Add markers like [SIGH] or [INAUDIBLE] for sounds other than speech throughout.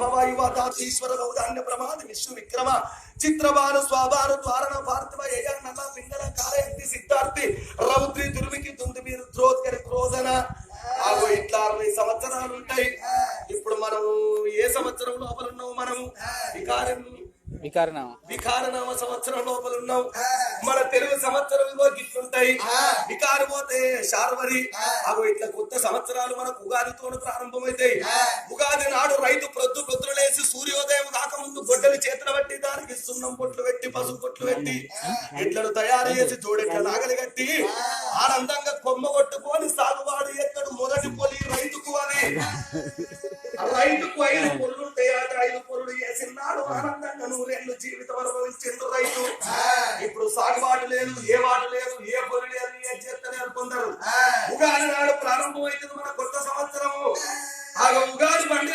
భవాయువాతాతీశ్వర గౌదాన్య ప్రమాద విశ్వ విక్రమ చిత్రబాల స్వాబాల ద్వారణ భారతవ యయ నల పింగళ కాలయంతి సిద్ధార్థి రౌద్రి దుర్మికి దుంది మీరు ద్రోత్కరి క్రోధన. ఆగో ఇట్లా అరవై సంవత్సరాలు ఉంటాయి ఇప్పుడు మనం ఏ సంవత్సరం లోపల ఉన్నావు మనం వికారం వికారనామా. వికారనామ సంవత్సరం లోపల ఉన్నాం మన తెలుగు సంవత్సరంలో గిట్లుంటాయి. వికారు పోతే శార్వరి. అవి ఇట్లా కొత్త సంవత్సరాలు మనకు ఉగాదితో ప్రారంభమవుతాయి ఉగాది నాడు రైతు ప్రొద్దు ప్రొద్దులేసి సూర్యోదయం కాకముందు గొడ్డలి చేతులు పెట్టి దానికి సున్నం పొట్లు పెట్టి పసుపు పొట్లు పెట్టి ఇట్లను తయారు చేసి జోడెట్ల నాగలి కట్టి ఆనందంగా కొమ్మ కొట్టుకొని సాగువాడు ఎక్కడు మొదటి పొలి రైతుకు అని ఆ. రైతుకు ఐదు పొరులు అట ఐదు పొరులు వేసినాడు ఆనందంగా నూరేళ్ళు జీవితం అనుభవించిండు రైతు. ఇప్పుడు సాగుబాటు లేదు ఏ వాటు లేదు ఏ పొరు లేదు ఏ చేస్తలేరు కొందరు. ఉగాది నాడు ప్రారంభమైంది మన కొత్త సంవత్సరము. ఆ. ఉగాది బండి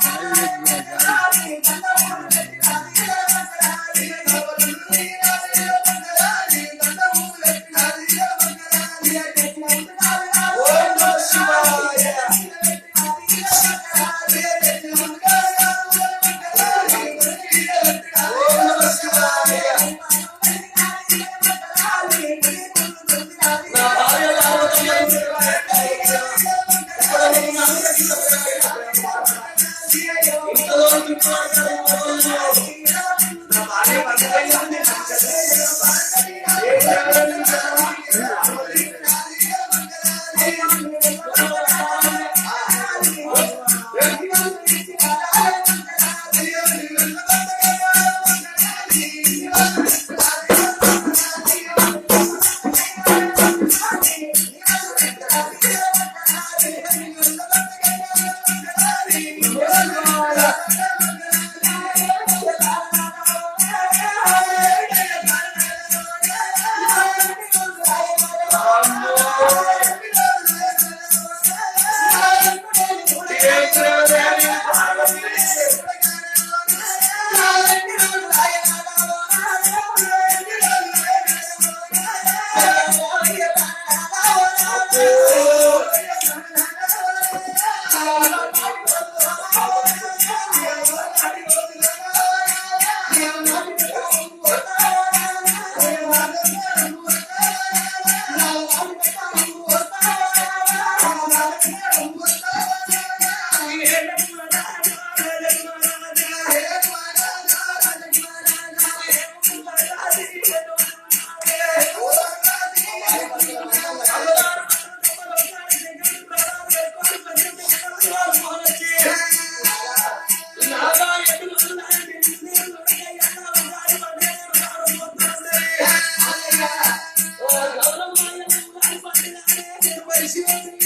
I live like I Thank you.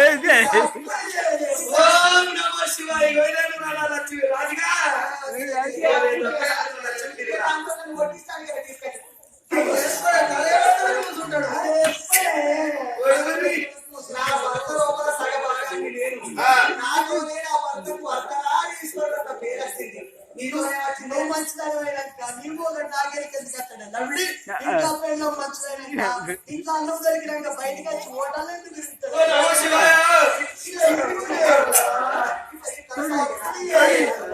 এই যে Yeah.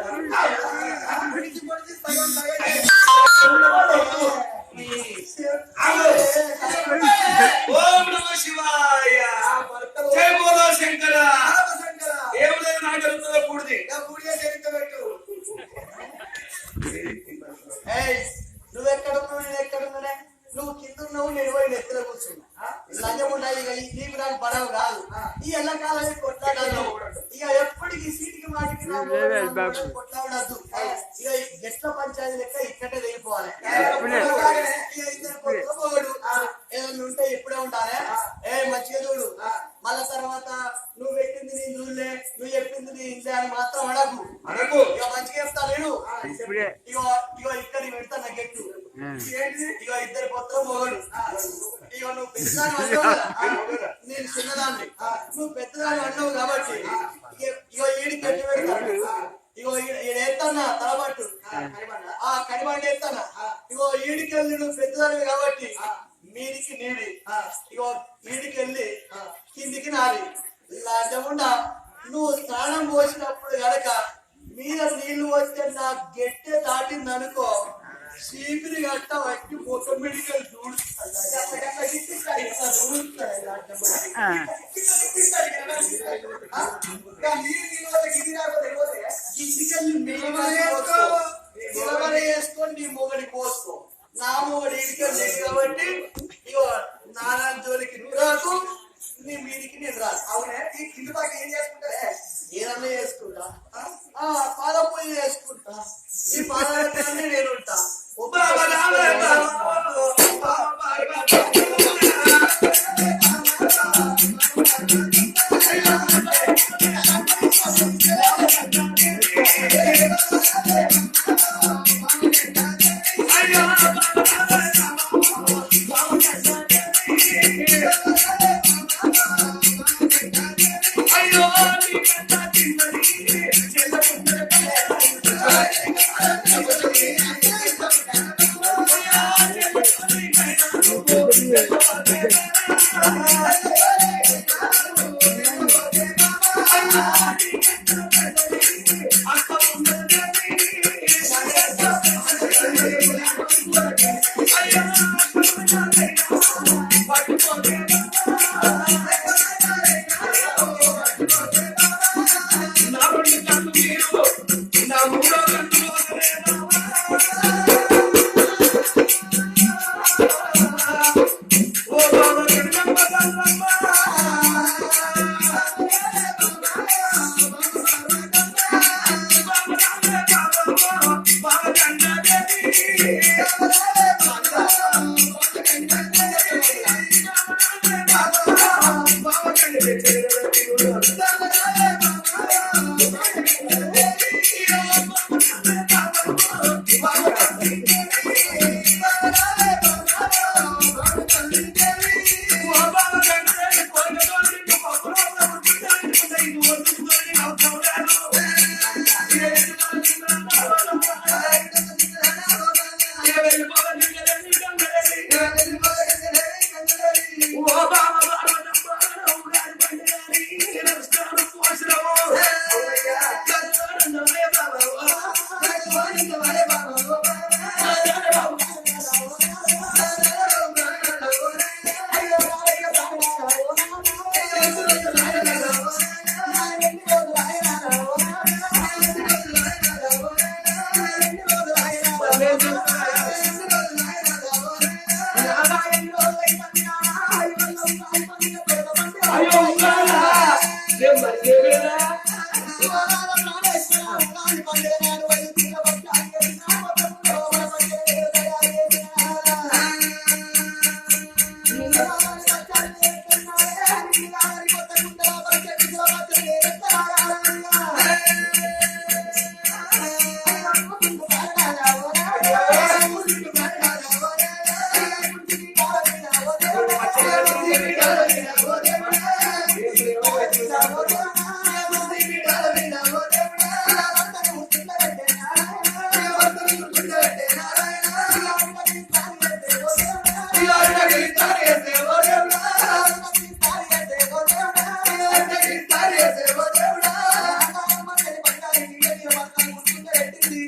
నువ్వు చెప్పింది నీ ఇందే అని మాత్రం అడగు అడగు ఇక మంచిగా చేస్తా నేను. ఇప్పుడే. ఇగో ఇగో ఇక్కడ పెడతా నా గెట్టు. ఇక ఇద్దరు పొత్తం మొగడు. ఇక నువ్వు పెద్దదాన్ని [LAUGHS] నేను చిన్నదాన్ని. నువ్వు పెద్దదాన్ని అన్నావు కాబట్టి ఇక ఈడి గట్టి పెడతాను ఇగో ఈడేస్తానా తలబట్టు ఆ కడిబండి ఎత్తానా ఇగో ఈడికి వెళ్ళి నువ్వు పెద్దదానివి కాబట్టి మీదికి నీడి ఇగో ఈడికి వెళ్ళి కిందికి నాది. ఇలా నువ్వు స్నానం పోసినప్పుడు గనక మీద నీళ్ళు వస్తే నా గట్టె దాటింది అనుకో చీపిరి గట్ట వచ్చి మొత్తం medical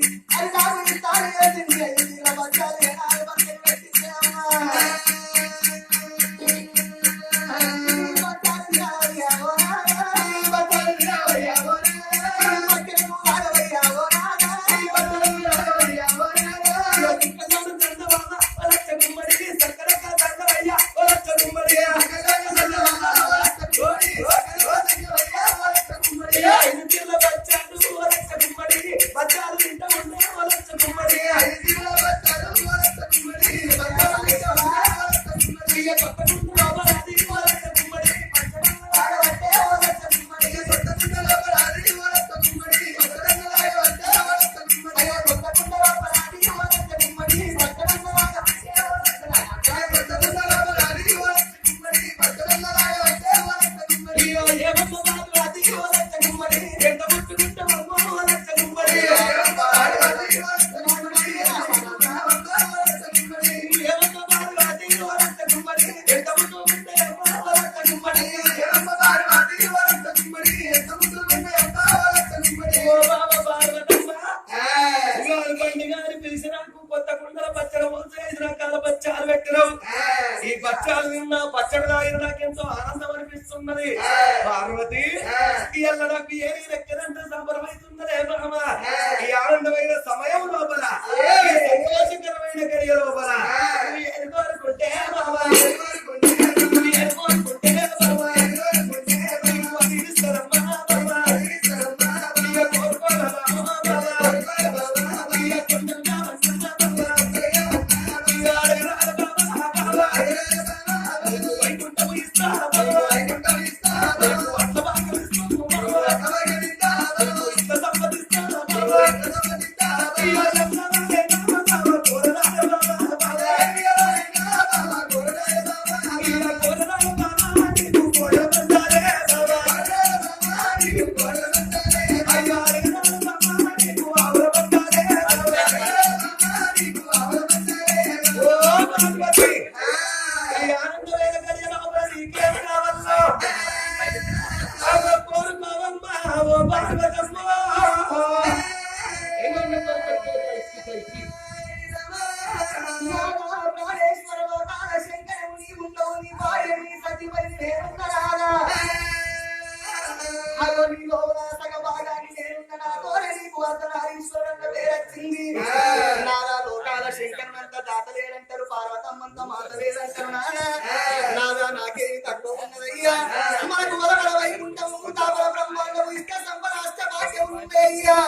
and I will start getting crazy. నడవకి ఏ రెక్కడంత సంబరమవుతుందలే మహమ ఈ ఆనందమైన సమయం లోపల సంతోషకరమైన గడియ లోపల అయ్యా మనకు వరగడ వైకుంఠము తావర బ్రహ్మాండము ఇక సంపరాష్ట భాగ్యం ఉంటే అయ్యా.